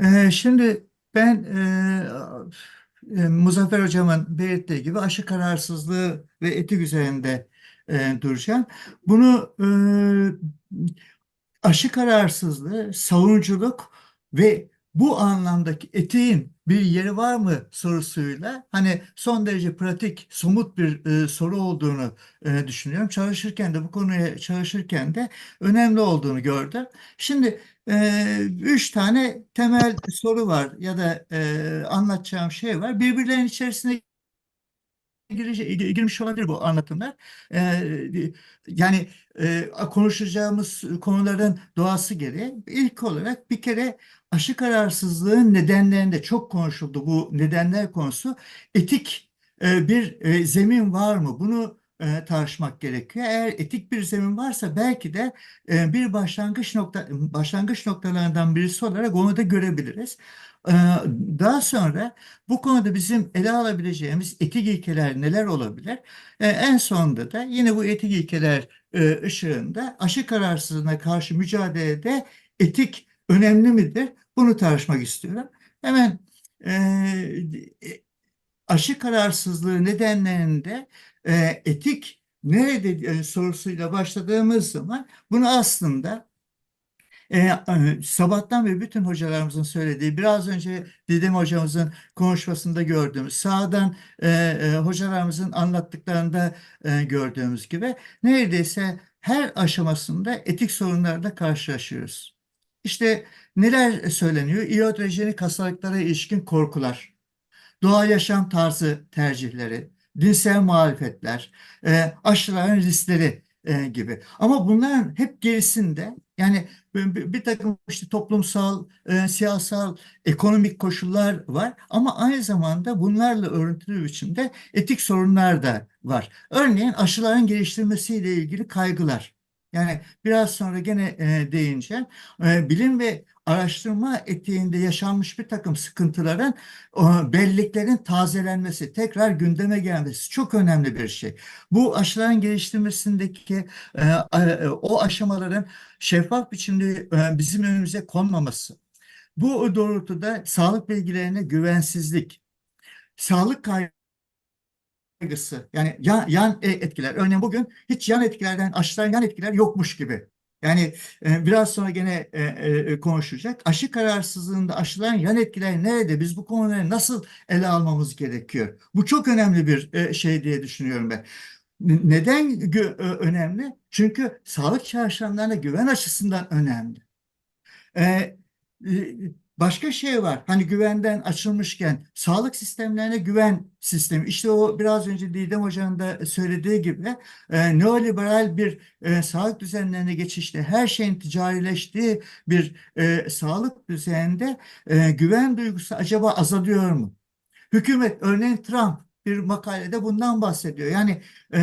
Ee, şimdi ben e, e, Muzaffer Hocam'ın belirttiği gibi aşı kararsızlığı ve etik üzerinde e, duracağım. Bunu e, aşı kararsızlığı, savunuculuk ve bu anlamdaki etiğin bir yeri var mı sorusuyla hani son derece pratik, somut bir e, soru olduğunu e, düşünüyorum. Çalışırken de bu konuya çalışırken de önemli olduğunu gördüm. Şimdi e, üç tane temel soru var ya da e, anlatacağım şey var. Birbirlerinin içerisine giriş- girmiş olabilir bu anlatımlar. Ee, yani e, konuşacağımız konuların doğası gereği ilk olarak bir kere aşı kararsızlığın nedenlerinde çok konuşuldu bu nedenler konusu. Etik e, bir e, zemin var mı? Bunu e, tartışmak gerekiyor. Eğer etik bir zemin varsa belki de e, bir başlangıç nokta başlangıç noktalarından birisi olarak onu da görebiliriz. Ee, Daha sonra bu konuda bizim ele alabileceğimiz etik ilkeler neler olabilir? Ee, En sonunda da yine bu etik ilkeler e, ışığında aşı kararsızlığına karşı mücadelede etik önemli midir? Bunu tartışmak istiyorum. Hemen e, e, aşı kararsızlığı nedenlerinde etik nerede sorusuyla başladığımız zaman bunu aslında e, sabahtan beri bütün hocalarımızın söylediği, biraz önce Didem hocamızın konuşmasında gördüğümüz, sağdan e, e, hocalarımızın anlattıklarında e, gördüğümüz gibi neredeyse her aşamasında etik sorunlarla karşılaşıyoruz. İşte neler söyleniyor? İyotrojenik hastalıklara ilişkin korkular, doğal yaşam tarzı tercihleri, dinsel muhalefetler, e, aşıların riskleri e, gibi. Ama bunların hep gerisinde yani bir, takım işte toplumsal, e, siyasal, ekonomik koşullar var ama aynı zamanda bunlarla örüntülü biçimde etik sorunlar da var. Örneğin aşıların geliştirmesiyle ilgili kaygılar. Yani biraz sonra gene e, değineceğim. E, bilim ve araştırma etiğinde yaşanmış bir takım sıkıntıların o belleklerin tazelenmesi, tekrar gündeme gelmesi çok önemli bir şey. Bu aşıların geliştirmesindeki e, e, o aşamaların şeffaf biçimde e, bizim önümüze konmaması. Bu doğrultuda sağlık bilgilerine güvensizlik, sağlık kaygısı yani yan, yan etkiler. Örneğin bugün hiç yan etkilerden aşıların yan etkiler yokmuş gibi. Yani e, biraz sonra gene e, e, konuşacak. Aşı kararsızlığında aşıların yan etkileri nerede? Biz bu konuları nasıl ele almamız gerekiyor? Bu çok önemli bir e, şey diye düşünüyorum ben. Neden ö- önemli? Çünkü sağlık çalışanlarına güven açısından önemli. E, başka şey var. Hani güvenden açılmışken sağlık sistemlerine güven sistemi. İşte o biraz önce Didem Hoca'nın da söylediği gibi e, neoliberal bir e, sağlık düzenlerine geçişte her şeyin ticarileştiği bir e, sağlık düzeninde e, güven duygusu acaba azalıyor mu? Hükümet örneğin Trump bir makalede bundan bahsediyor. Yani e,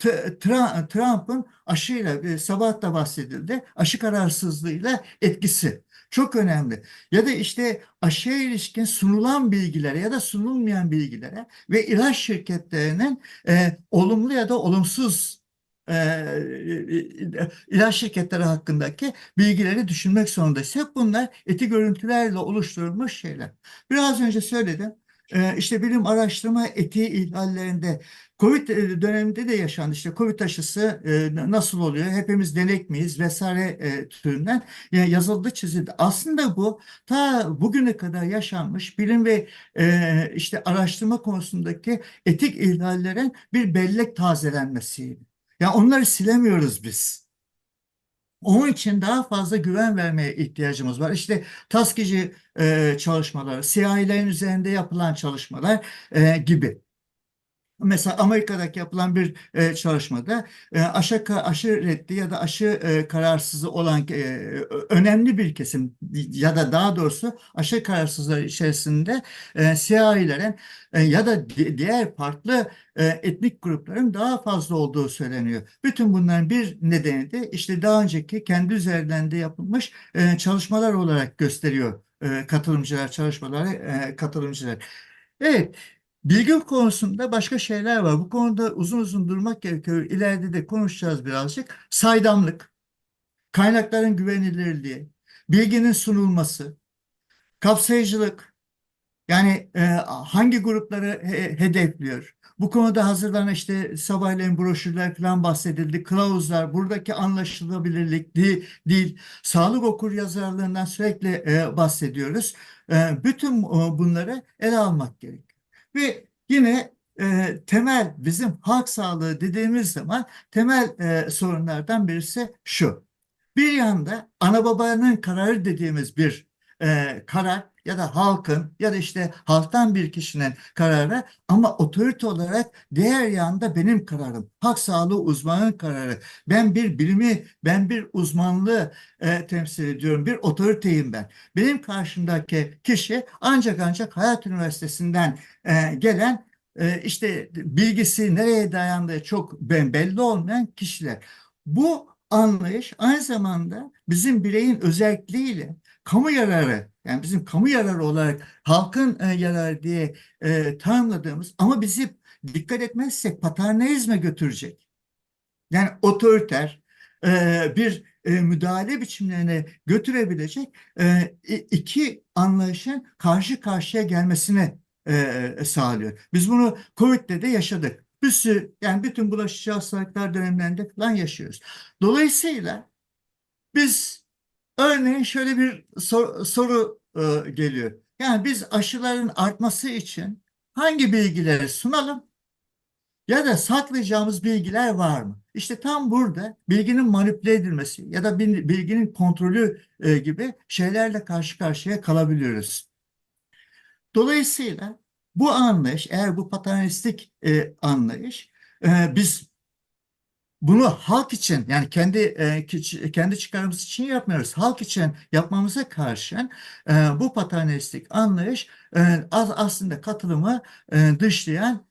Tra- Trump'ın aşıyla e, sabah da bahsedildi. Aşı kararsızlığıyla etkisi çok önemli. Ya da işte aşıya ilişkin sunulan bilgilere ya da sunulmayan bilgilere ve ilaç şirketlerinin e, olumlu ya da olumsuz e, e, ilaç şirketleri hakkındaki bilgileri düşünmek zorundayız. Hep bunlar etik görüntülerle oluşturulmuş şeyler. Biraz önce söyledim. Ee, işte bilim araştırma etiği ihlallerinde Covid e, döneminde de yaşandı. İşte Covid aşısı e, nasıl oluyor? Hepimiz denek miyiz vesaire e, türünden yani yazıldı çizildi. Aslında bu ta bugüne kadar yaşanmış bilim ve işte araştırma konusundaki etik ihlallerin bir bellek tazelenmesiydi. Ya onları silemiyoruz biz. Onun için daha fazla güven vermeye ihtiyacımız var. İşte Tuskegee e, çalışmaları, CIA'lerin üzerinde yapılan çalışmalar e, gibi. Mesela Amerika'daki yapılan bir e, çalışmada e, aşı, aşı reddi ya da aşı e, kararsızı olan e, önemli bir kesim ya da daha doğrusu aşı kararsızları içerisinde e, siyahilerin e, ya da di- diğer farklı e, etnik grupların daha fazla olduğu söyleniyor. Bütün bunların bir nedeni de işte daha önceki kendi üzerinden de yapılmış e, çalışmalar olarak gösteriyor e, katılımcılar, çalışmaları e, katılımcılar. Evet, Bilgi konusunda başka şeyler var. Bu konuda uzun uzun durmak gerekiyor. İleride de konuşacağız birazcık. Saydamlık, kaynakların güvenilirliği, bilginin sunulması, kapsayıcılık, yani e, hangi grupları he- hedefliyor? Bu konuda hazırlanan işte sabahleyin broşürler falan bahsedildi. Kılavuzlar, buradaki anlaşılabilirlik, dil, dil sağlık okuryazarlığından sürekli e, bahsediyoruz. E, bütün e, bunları ele almak gerekiyor. Ve yine e, temel bizim halk sağlığı dediğimiz zaman temel e, sorunlardan birisi şu. Bir yanda ana babanın kararı dediğimiz bir e, karar ya da halkın ya da işte halktan bir kişinin kararı ama otorite olarak diğer yanda benim kararım. Halk sağlığı uzmanının kararı. Ben bir bilimi, ben bir uzmanlığı e, temsil ediyorum. Bir otoriteyim ben. Benim karşımdaki kişi ancak ancak Hayat Üniversitesi'nden e, gelen e, işte bilgisi nereye dayandığı çok ben belli olmayan kişiler. Bu anlayış aynı zamanda bizim bireyin özelliğiyle kamu yararı yani bizim kamu yararı olarak halkın e, yararı diye e, tanımladığımız ama bizi dikkat etmezsek paternalizme götürecek. Yani otoriter e, bir e, müdahale biçimlerine götürebilecek e, iki anlayışın karşı karşıya gelmesini e, sağlıyor. Biz bunu Covid'de de yaşadık. Bir sürü yani bütün bulaşıcı hastalıklar dönemlerinde falan yaşıyoruz. Dolayısıyla biz örneğin şöyle bir sor- soru e, geliyor. Yani biz aşıların artması için hangi bilgileri sunalım ya da saklayacağımız bilgiler var mı? İşte tam burada bilginin manipüle edilmesi ya da bil- bilginin kontrolü e, gibi şeylerle karşı karşıya kalabiliyoruz. Dolayısıyla bu anlayış, eğer bu paternalistik e, anlayış, e, biz bunu halk için yani kendi e, kendi çıkarımız için yapmıyoruz. Halk için yapmamıza karşın e, bu paternalistik anlayış e, az- aslında katılımı dışlayan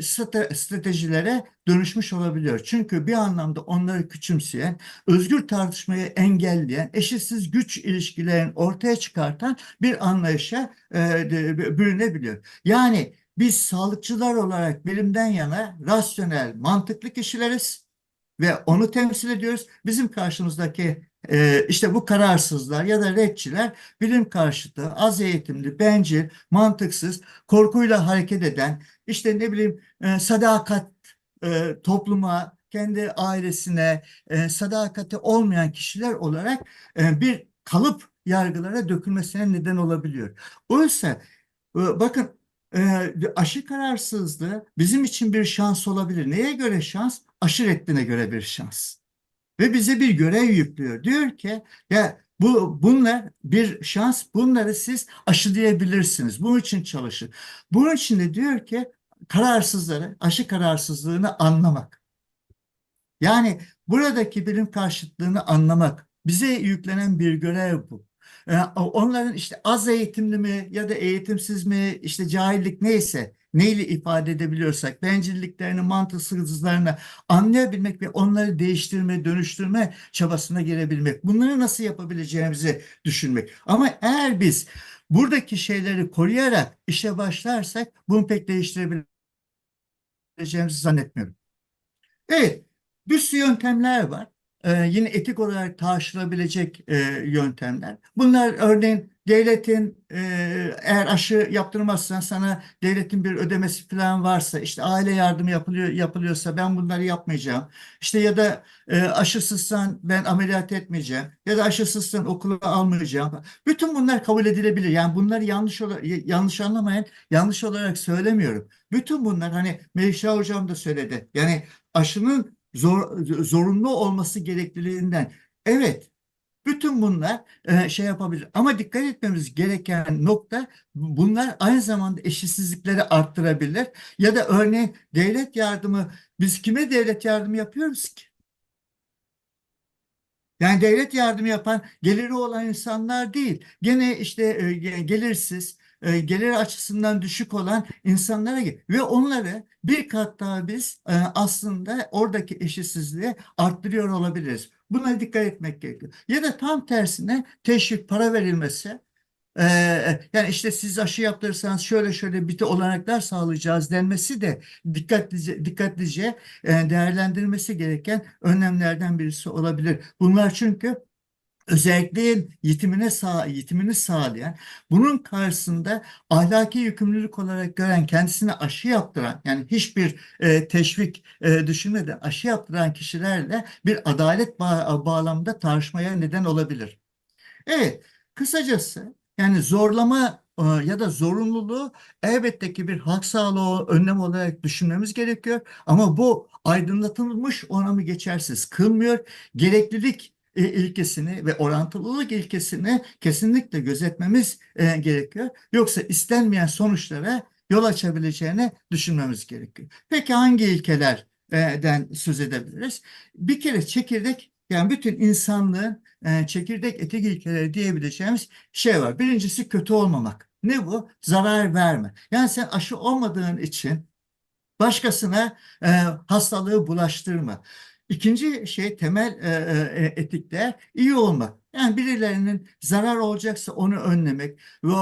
strate- stratejilere dönüşmüş olabiliyor. Çünkü bir anlamda onları küçümseyen, özgür tartışmayı engelleyen, eşitsiz güç ilişkilerini ortaya çıkartan bir anlayışa bürünebiliyor. Yani biz sağlıkçılar olarak bilimden yana rasyonel, mantıklı kişileriz ve onu temsil ediyoruz. Bizim karşımızdaki e, işte bu kararsızlar ya da redçiler bilim karşıtı, az eğitimli, bencil, mantıksız, korkuyla hareket eden, işte ne bileyim e, sadakat e, topluma, kendi ailesine e, sadakati olmayan kişiler olarak e, bir kalıp yargılara dökülmesine neden olabiliyor. Oysa e, bakın e, aşı kararsızlığı bizim için bir şans olabilir. Neye göre şans? Aşı reddine göre bir şans. Ve bize bir görev yüklüyor. Diyor ki ya bu bunlar bir şans. Bunları siz aşılayabilirsiniz. Bunun için çalışın. Bunun için de diyor ki kararsızları, aşı kararsızlığını anlamak. Yani buradaki bilim karşıtlığını anlamak bize yüklenen bir görev bu. Ee, onların işte az eğitimli mi ya da eğitimsiz mi işte cahillik neyse neyle ifade edebiliyorsak bencilliklerini mantıksızlıklarını anlayabilmek ve onları değiştirme dönüştürme çabasına girebilmek bunları nasıl yapabileceğimizi düşünmek ama eğer biz buradaki şeyleri koruyarak işe başlarsak bunu pek değiştirebileceğimizi zannetmiyorum. Evet, bir sürü yöntemler var. Ee, yine etik olarak tartışılabilecek e, yöntemler. Bunlar örneğin devletin e, eğer aşı yaptırmazsan sana devletin bir ödemesi falan varsa işte aile yardımı yapılıyor yapılıyorsa ben bunları yapmayacağım. İşte ya da e, aşısızsan ben ameliyat etmeyeceğim ya da aşısızsan okula almayacağım. Bütün bunlar kabul edilebilir. Yani bunları yanlış yanlış anlamayın. Yanlış olarak söylemiyorum. Bütün bunlar hani Melisa hocam da söyledi. Yani aşının zor, zorunlu olması gerekliliğinden. Evet, bütün bunlar e, şey yapabilir. Ama dikkat etmemiz gereken nokta bunlar aynı zamanda eşitsizlikleri arttırabilir. Ya da örneğin devlet yardımı, biz kime devlet yardımı yapıyoruz ki? Yani devlet yardımı yapan geliri olan insanlar değil. Gene işte e, ge- gelirsiz, e, gelir açısından düşük olan insanlara ve onları bir kat daha biz e, aslında oradaki eşitsizliği arttırıyor olabiliriz. Buna dikkat etmek gerekiyor. Ya da tam tersine teşvik para verilmesi ee, yani işte siz aşı yaptırırsanız şöyle şöyle bir olanaklar sağlayacağız denmesi de dikkatlice, dikkatlice e, değerlendirilmesi gereken önlemlerden birisi olabilir. Bunlar çünkü özelliğin yitimine sağ, yitimini sağlayan, bunun karşısında ahlaki yükümlülük olarak gören, kendisine aşı yaptıran, yani hiçbir e, teşvik e, düşünmeden aşı yaptıran kişilerle bir adalet bağ bağlamında tartışmaya neden olabilir. Evet, kısacası yani zorlama e, ya da zorunluluğu elbette ki bir halk sağlığı önlemi olarak düşünmemiz gerekiyor. Ama bu aydınlatılmış oranı geçersiz kılmıyor. Gereklilik e, ilkesini ve orantılılık ilkesini kesinlikle gözetmemiz e, gerekiyor. Yoksa istenmeyen sonuçlara yol açabileceğini düşünmemiz gerekiyor. Peki hangi ilkelerden söz edebiliriz? Bir kere çekirdek yani bütün insanlığın e, çekirdek etik ilkeleri diyebileceğimiz şey var. Birincisi kötü olmamak. Ne bu? Zarar verme. Yani sen aşı olmadığın için başkasına e, hastalığı bulaştırma. İkinci şey temel e, e, etikler iyi olmak. Yani birilerinin zarar olacaksa onu önlemek ve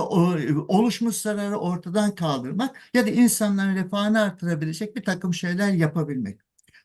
oluşmuş zararı ortadan kaldırmak ya da insanların refahını artırabilecek bir takım şeyler yapabilmek.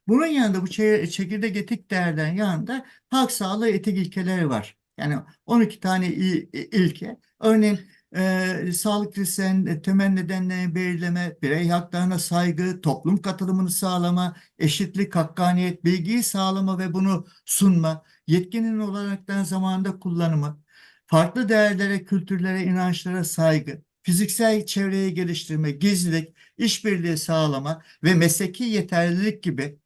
Bunun yanında bu çe- çekirdek etik değerlerin yanında halk sağlığı etik ilkeleri var. Yani 12 tane il- ilke. Örneğin e, sağlık risklerinin temel nedenlerini belirleme, birey haklarına saygı, toplum katılımını sağlama, eşitlik, hakkaniyet, bilgiyi sağlama ve bunu sunma, yetkinin olaraktan zamanında kullanımı, farklı değerlere, kültürlere, inançlara saygı, fiziksel çevreyi geliştirme, gizlilik, işbirliği sağlama ve mesleki yeterlilik gibi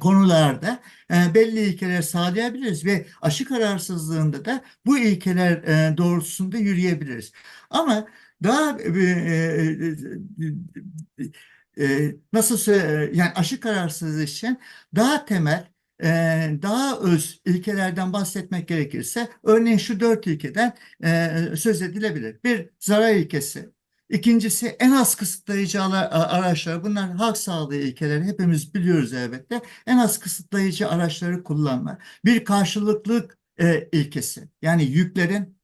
konularda e, belli ilkeler sağlayabiliriz ve aşı kararsızlığında da bu ilkeler e, doğrultusunda yürüyebiliriz. Ama daha nasıl yani aşı kararsızlığı için daha temel daha öz ilkelerden bahsetmek gerekirse örneğin şu dört ilkeden söz edilebilir. Bir zarar ilkesi, İkincisi en az kısıtlayıcı araçlar. Bunlar halk sağlığı ilkeleri. Hepimiz biliyoruz elbette. En az kısıtlayıcı araçları kullanma. Bir karşılıklık e, ilkesi. Yani yüklerin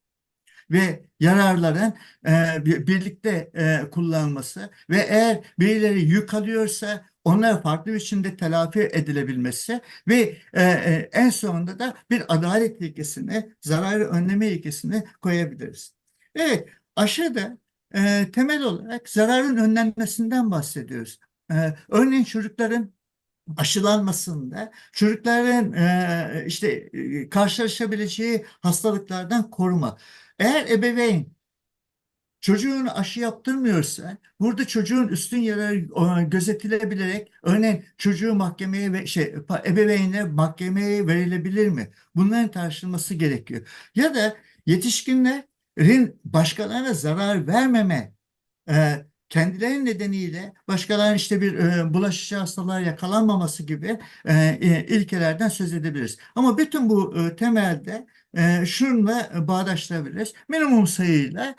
ve yararların e, birlikte e, kullanılması ve eğer birileri yük alıyorsa onlar farklı biçimde telafi edilebilmesi ve e, e, en sonunda da bir adalet ilkesini, zararı önleme ilkesini koyabiliriz. Evet, aşı da e, temel olarak zararın önlenmesinden bahsediyoruz. E, örneğin çocukların aşılanmasında çocukların e, işte e, karşılaşabileceği hastalıklardan koruma. Eğer ebeveyn çocuğunu aşı yaptırmıyorsa burada çocuğun üstün yararı gözetilebilerek örneğin çocuğu mahkemeye ve şey ebeveynler mahkemeye verilebilir mi? Bunların tartışılması gerekiyor. Ya da yetişkinler başkalarına zarar vermeme e, kendileri nedeniyle başkalarının işte bir e, bulaşıcı hastalığa yakalanmaması gibi e, e, ilkelerden söz edebiliriz. Ama bütün bu temelde e, şunla bağdaştırabiliriz. Minimum sayıyla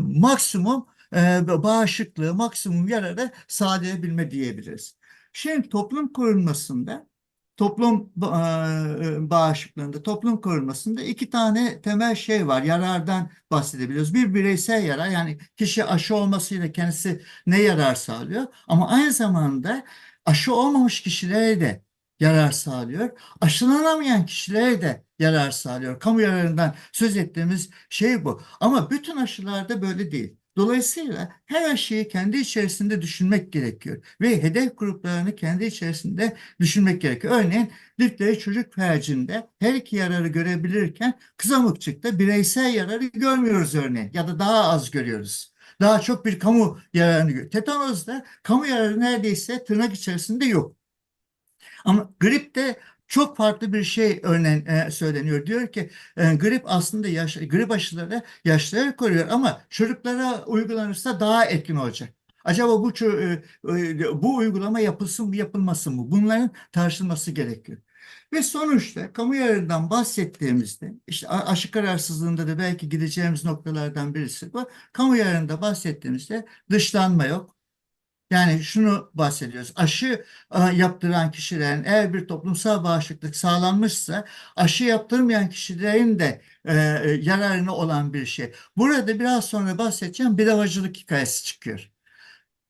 maksimum bağışıklığı, maksimum yararı sağlayabilme diyebiliriz. Şimdi toplum korunmasında toplum e, bağışıklığında, toplum korunmasında iki tane temel şey var. Yarardan bahsedebiliyoruz. Bir bireysel yarar yani kişi aşı olmasıyla kendisi ne yarar sağlıyor. Ama aynı zamanda aşı olmamış kişilere de yarar sağlıyor. Aşılanamayan kişilere de yarar sağlıyor. Kamu yararından söz ettiğimiz şey bu. Ama bütün aşılarda böyle değil. Dolayısıyla her şeyi kendi içerisinde düşünmek gerekiyor ve hedef gruplarını kendi içerisinde düşünmek gerekiyor. Örneğin Dipleri çocuk felcinde her iki yararı görebilirken kızamıkçıkta bireysel yararı görmüyoruz örneğin ya da daha az görüyoruz. Daha çok bir kamu yararını görüyoruz. Tetanozda kamu yararı neredeyse tırnak içerisinde yok. Ama gripte çok farklı bir şey örneğin e, söyleniyor. Diyor ki e, grip aslında yaş, grip aşıları yaşlıları koruyor ama çocuklara uygulanırsa daha etkin olacak. Acaba bu e, e, bu uygulama yapılsın mı yapılmasın mı? Bunların tartışılması gerekiyor. Ve sonuçta kamu yararından bahsettiğimizde işte aşı kararsızlığında da belki gideceğimiz noktalardan birisi bu. Kamu yararında bahsettiğimizde dışlanma yok, yani şunu bahsediyoruz. Aşı yaptıran kişilerin eğer bir toplumsal bağışıklık sağlanmışsa aşı yaptırmayan kişilerin de e, e, yararına olan bir şey. Burada biraz sonra bahsedeceğim bir havacılık hikayesi çıkıyor.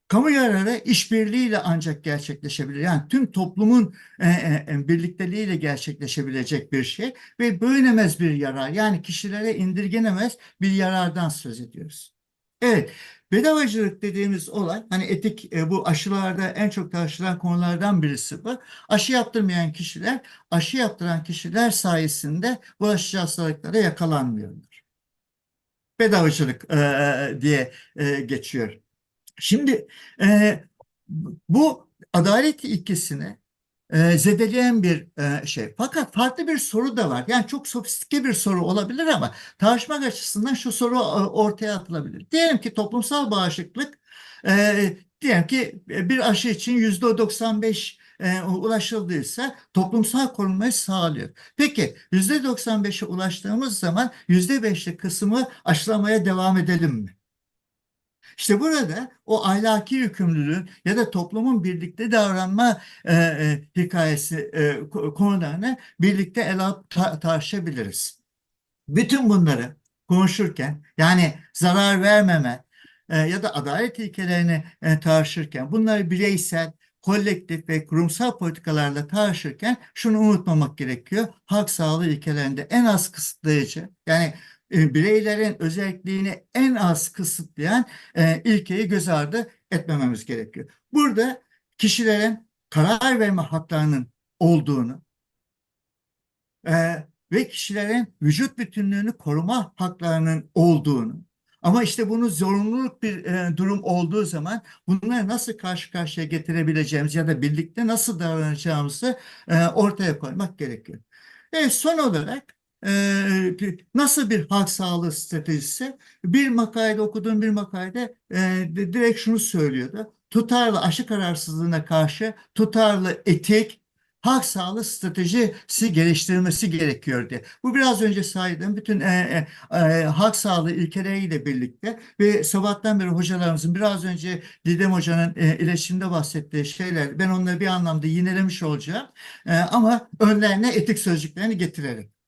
kamu yararı işbirliğiyle ancak gerçekleşebilir. Yani tüm toplumun e, e, e, birlikteliğiyle gerçekleşebilecek bir şey ve bölünemez bir yarar. Yani kişilere indirgenemez bir yarardan söz ediyoruz. Evet, bedavacılık dediğimiz olay, hani etik e, bu aşılarda en çok tartışılan konulardan birisi bu. Aşı yaptırmayan kişiler, aşı yaptıran kişiler sayesinde bulaşıcı hastalıklara yakalanmıyorlar. Bedavacılık e, diye e, geçiyor. Şimdi e, bu adalet ilkesini e, zedeleyen bir e, şey. Fakat farklı bir soru da var. Yani çok sofistike bir soru olabilir ama tartışmak açısından şu soru e, ortaya atılabilir. Diyelim ki toplumsal bağışıklık e, diyelim ki bir aşı için yüzde 95 e, ulaşıldıysa toplumsal korunmayı sağlıyor. Peki yüzde 95'e ulaştığımız zaman yüzde 5'lik kısmı aşılamaya devam edelim mi? İşte burada o ahlaki yükümlülüğün ya da toplumun birlikte davranma e, e, hikayesi e, konularını birlikte ele ta tartışabiliriz. Bütün bunları konuşurken yani zarar vermeme e, ya da adalet ilkelerini e, tartışırken bunları bireysel, kolektif ve kurumsal politikalarla tartışırken şunu unutmamak gerekiyor. Halk sağlığı ilkelerinde en az kısıtlayıcı yani e, bireylerin özelliğini en az kısıtlayan e, ilkeyi göz ardı etmememiz gerekiyor. Burada kişilerin karar verme haklarının olduğunu e, ve kişilerin vücut bütünlüğünü koruma haklarının olduğunu ama işte bunu zorunluluk bir durum olduğu zaman bunları nasıl karşı karşıya getirebileceğimiz ya da birlikte nasıl davranacağımızı ortaya koymak gerekiyor. Ve son olarak nasıl bir halk sağlığı stratejisi? Bir makalede okuduğum bir makalede direkt şunu söylüyordu. Tutarlı aşı kararsızlığına karşı tutarlı etik, halk sağlığı stratejisi geliştirilmesi gerekiyor diye. Bu biraz önce saydığım bütün e, e, e, halk sağlığı ilkeleriyle birlikte ve sabahtan beri hocalarımızın biraz önce Didem Hoca'nın e, iletişimde bahsettiği şeyler ben onları bir anlamda yinelemiş olacağım. E, ama önlerine etik sözcüklerini getirelim.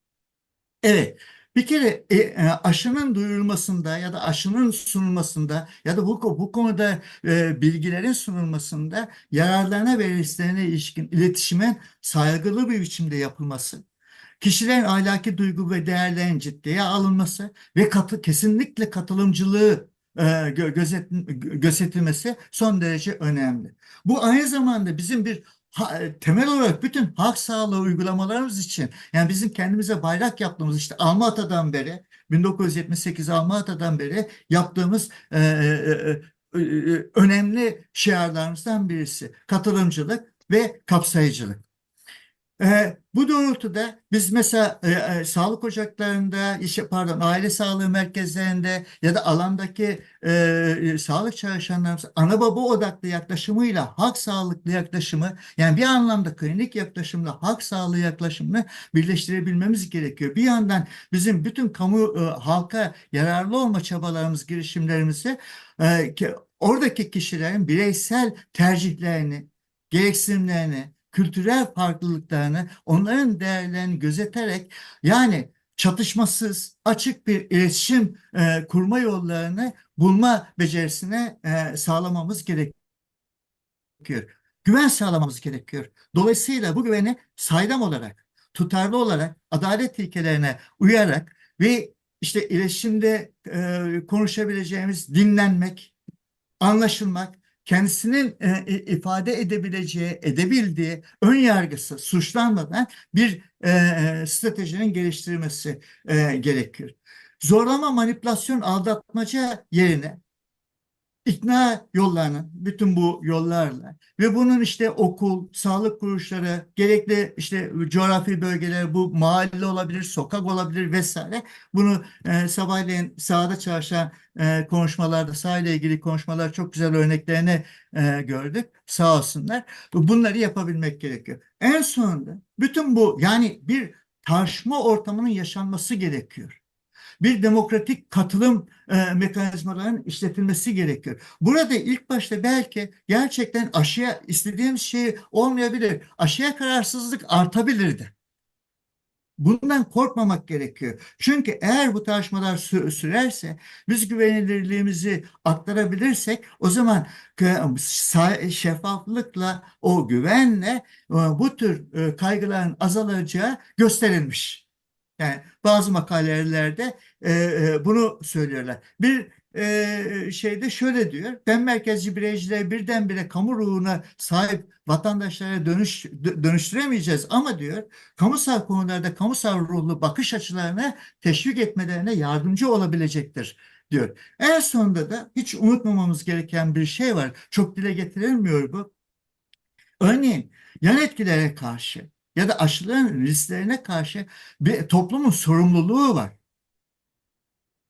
Evet. Bir kere e, e, aşının duyurulmasında ya da aşının sunulmasında ya da bu, bu konuda e, bilgilerin sunulmasında yararlarına ve risklerine ilişkin iletişimin saygılı bir biçimde yapılması, kişilerin ahlaki duygu ve değerlerin ciddiye alınması ve katı, kesinlikle katılımcılığı e, gözet, gözetilmesi son derece önemli. Bu aynı zamanda bizim bir ha, temel olarak bütün halk sağlığı uygulamalarımız için yani bizim kendimize bayrak yaptığımız işte Alma Ata'dan beri 1978 Alma Ata'dan beri yaptığımız e, e, e, e, önemli şiarlarımızdan birisi katılımcılık ve kapsayıcılık. E, bu doğrultuda biz mesela e, e, sağlık ocaklarında, işte, pardon aile sağlığı merkezlerinde ya da alandaki e, e, sağlık çalışanlarımız ana baba odaklı yaklaşımıyla halk sağlıklı yaklaşımı yani bir anlamda klinik yaklaşımla halk sağlığı yaklaşımını birleştirebilmemiz gerekiyor. Bir yandan bizim bütün kamu e, halka yararlı olma çabalarımız, girişimlerimizi e, ki, oradaki kişilerin bireysel tercihlerini, gereksinimlerini, kültürel farklılıklarını, onların değerlerini gözeterek yani çatışmasız, açık bir iletişim e, kurma yollarını bulma becerisine e, sağlamamız gerekiyor. Güven sağlamamız gerekiyor. Dolayısıyla bu güveni saydam olarak, tutarlı olarak, adalet ilkelerine uyarak ve işte iletişimde e, konuşabileceğimiz dinlenmek, anlaşılmak, kendisinin e, ifade edebileceği, edebildiği ön yargısı suçlanmadan bir e, e, stratejinin geliştirilmesi e, gerekiyor. Zorlama, manipülasyon, aldatmaca yerine ikna yollarının bütün bu yollarla ve bunun işte okul, sağlık kuruluşları, gerekli işte coğrafi bölgeler bu mahalle olabilir, sokak olabilir vesaire. Bunu e, sabahleyin sahada çalışan e, konuşmalarda sahayla ilgili konuşmalar çok güzel örneklerini e, gördük. Sağ olsunlar. Bunları yapabilmek gerekiyor. En sonunda bütün bu yani bir tartışma ortamının yaşanması gerekiyor bir demokratik katılım e, mekanizmalarının işletilmesi gerekiyor. Burada ilk başta belki gerçekten aşıya istediğim şey olmayabilir. Aşıya kararsızlık artabilirdi. bundan korkmamak gerekiyor. Çünkü eğer bu tartışmalar sü- sürerse biz güvenilirliğimizi aktarabilirsek o zaman şeffaflıkla o güvenle e, bu tür e, kaygıların azalacağı gösterilmiş. Yani bazı makalelerde e, e, bunu söylüyorlar. Bir e, şeyde şöyle diyor. Ben merkezci bireycileri birdenbire kamu ruhuna sahip vatandaşlara dönüş dö- dönüştüremeyeceğiz ama diyor kamusal konularda kamusal ruhlu bakış açılarına teşvik etmelerine yardımcı olabilecektir diyor. En sonunda da hiç unutmamamız gereken bir şey var. Çok dile getirilmiyor bu. Örneğin yan etkilere karşı ya da aşıların risklerine karşı bir toplumun sorumluluğu var.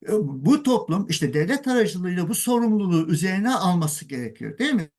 E, Bu toplum işte devlet aracılığıyla bu sorumluluğu üzerine alması gerekiyor, değil mi?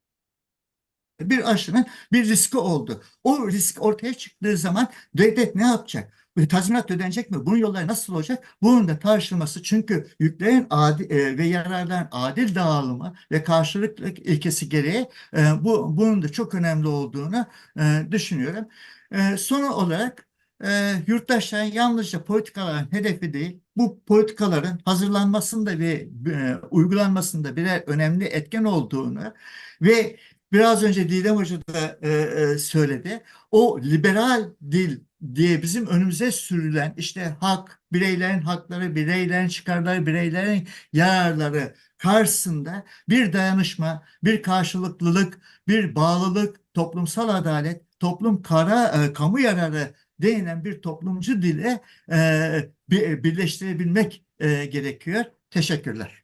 Bir aşının bir riski oldu. O risk ortaya çıktığı zaman devlet ne yapacak? E, Tazminat ödenecek mi? Bunun yolları nasıl olacak? Bunun da tartışılması çünkü yüklerin adil, e, ve yararların adil dağılımı ve karşılıklı ilkesi gereği e, bu bunun da çok önemli olduğunu e, düşünüyorum. E, son olarak e, yurttaşların yalnızca politikaların hedefi değil, bu politikaların hazırlanmasında ve e, uygulanmasında birer önemli etken olduğunu ve biraz önce Didem Hoca da e, söyledi. O liberal dil diye bizim önümüze sürülen işte hak, bireylerin hakları, bireylerin çıkarları, bireylerin yararları karşısında bir dayanışma, bir karşılıklılık, bir bağlılık, toplumsal adalet, toplum kara, e, kamu yararı denilen bir toplumcu dile e, bi- birleştirebilmek e, gerekiyor. Teşekkürler.